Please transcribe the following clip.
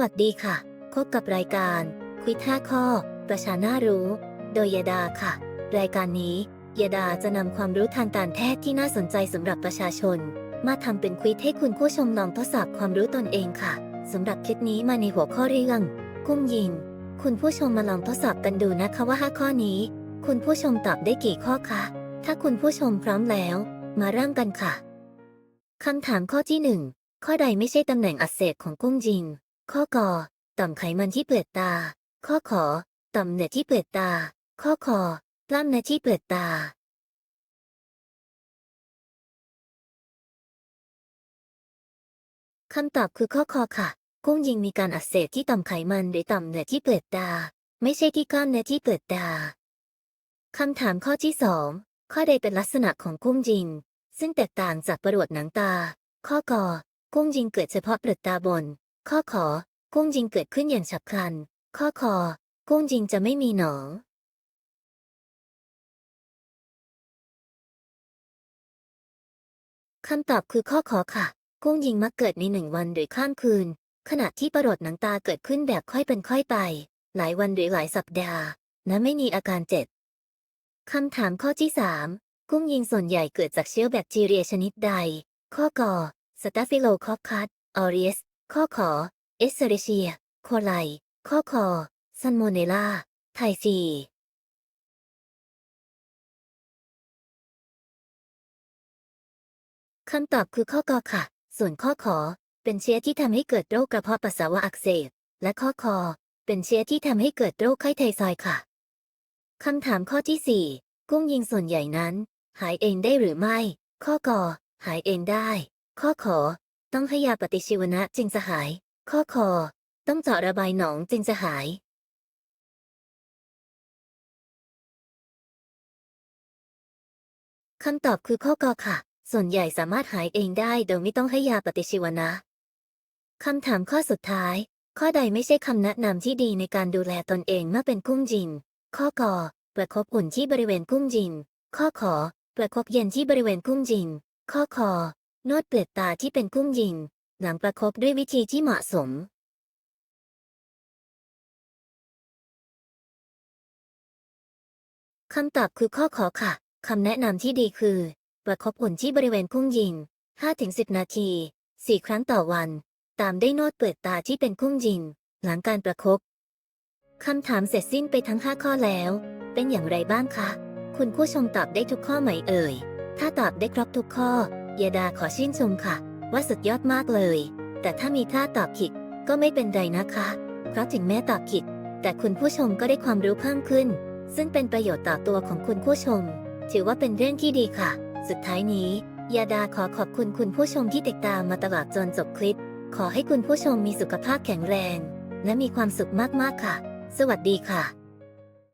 วัสดีค่ะ พบกับรายการ คุยท่าข้อ ประชาน่ารู้ โดยยดาค่ะ รายการนี้ยดาจะนำความรู้ทางการแพทย์ที่น่าสนใจสำหรับประชาชน มาทำเป็นควิดให้คุณผู้ชมลองทดสอบความรู้ตนเองค่ะสำหรับคลิปนี้มาในหัวข้อเรื่อง กุ้งยิง คุณผู้ชมมาลองทดสอบกันดูนะคะว่า 5 ข้อนี้ คุณผู้ชมตอบได้กี่ข้อคะ ถ้าคุณผู้ชมพร้อมแล้ว มาเริ่มกันค่ะคำถามข้อที่ 1 ข้อใดไม่ใช่ตำแหน่งอักเสบของกุ้งยิง ข้อกอต่อมไขมันที่เปลือกตา ข้อขอต่อมเหนือที่เปลือกตา ข้อคอกล้ามเนื้อที่เปลือกตา คำตอบคือข้อคอค่ะ กุ้งยิงมีการอักเสบที่ต่อมไขมันหรือต่อมเนื้อที่เปลือกตา ไม่ใช่ที่กล้ามเนื้อที่เปลือกตา คำถามข้อที่สองข้อใดเป็นลักษณะของกุ้งยิง ซึ่งแตกต่างจากประหลวดหนังตา ข้อกอกุ้งยิงเกิดเฉพาะเปลือกตาบน ข้อขอ กุ้งยิงเกิดขึ้นอย่างฉับพลัน ข้อคอ กุ้งยิงจะไม่มีหนองคำตอบคือข้อขอค่ะ กุ้งยิงมักเกิดในหนึ่งวันหรือข้ามคืน ขณะที่ประหลอดหนังตาเกิดขึ้นแบบค่อยเป็นค่อยไป หลายวันหรือหลายสัปดาห์ และไม่มีอาการเจ็บคำถามข้อที่ 3 กุ้งยิงส่วนใหญ่เกิดจากเชื้อแบคทีเรียชนิดใด ข้อกอสตาฟิโลคอคัสออริส ข้อขอ เอสเซรเชีย โคไล ข้อคอซันโมเนลาไทซีคำตอบคือข้อกอค่ะ ส่วนข้อขอ เป็นเชื้อที่ทำให้เกิดโรคกระเพาะปัสสาวะอักเสบ และข้อคอ เป็นเชื้อที่ทำให้เกิดโรคไข้ไทซอยค่ะ คำถามข้อที่ 4 กุ้งยิงส่วนใหญ่นั้น หายเองได้หรือไม่ ข้อกอ หายเองได้ ข้อขอ ต้องให้ยาปฏิชีวนะจึงจะหาย ข้อคอ ต้องเจาะระบายหนองจึงจะหาย คำตอบคือข้อกอค่ะ ส่วนใหญ่สามารถหายเองได้โดยไม่ต้องให้ยาปฏิชีวนะคำถามข้อสุดท้าย ข้อใดไม่ใช่คำแนะนำที่ดีในการดูแลตนเองเมื่อเป็นกุ้งยิงข้อกอประคบอุ่นที่บริเวณกุ้งยิงข้อขอประคบเย็นที่บริเวณกุ้งยิงข้อคอ นวดเปลือกตาที่เป็นกุ้งยิง หลังประคบด้วยวิธีที่เหมาะสมคำตอบคือข้อขอค่ะ คำแนะนำที่ดีคือ ประคบอุ่นที่บริเวณกุ้งยิง 5-10 นาที 4 ครั้งต่อวัน ตามได้นวดเปลือกตาที่เป็นกุ้งยิง หลังการประคบคำถามเสร็จสิ้นไปทั้ง 5 ข้อแล้ว เป็นอย่างไรบ้างคะ คุณผู้ชมตอบได้ทุกข้อไหมเอ่ย ถ้าตอบได้ครบทุกข้อ ยาดาขอชื่นชมค่ะ ว่าสุดยอดมากเลย แต่ถ้ามีท่าตอบผิดก็ไม่เป็นไรนะคะ เพราะถึงแม้ตอบผิด แต่คุณผู้ชมก็ได้ความรู้เพิ่มขึ้น ซึ่งเป็นประโยชน์ต่อตัวของคุณผู้ชม ถือว่าเป็นเรื่องที่ดีค่ะ สุดท้ายนี้ยาดาขอขอบคุณคุณผู้ชมที่ติดตามมาตลอดจนจบคลิป ขอให้คุณผู้ชมมีสุขภาพแข็งแรง และมีความสุขมากๆค่ะ สวัสดีค่ะ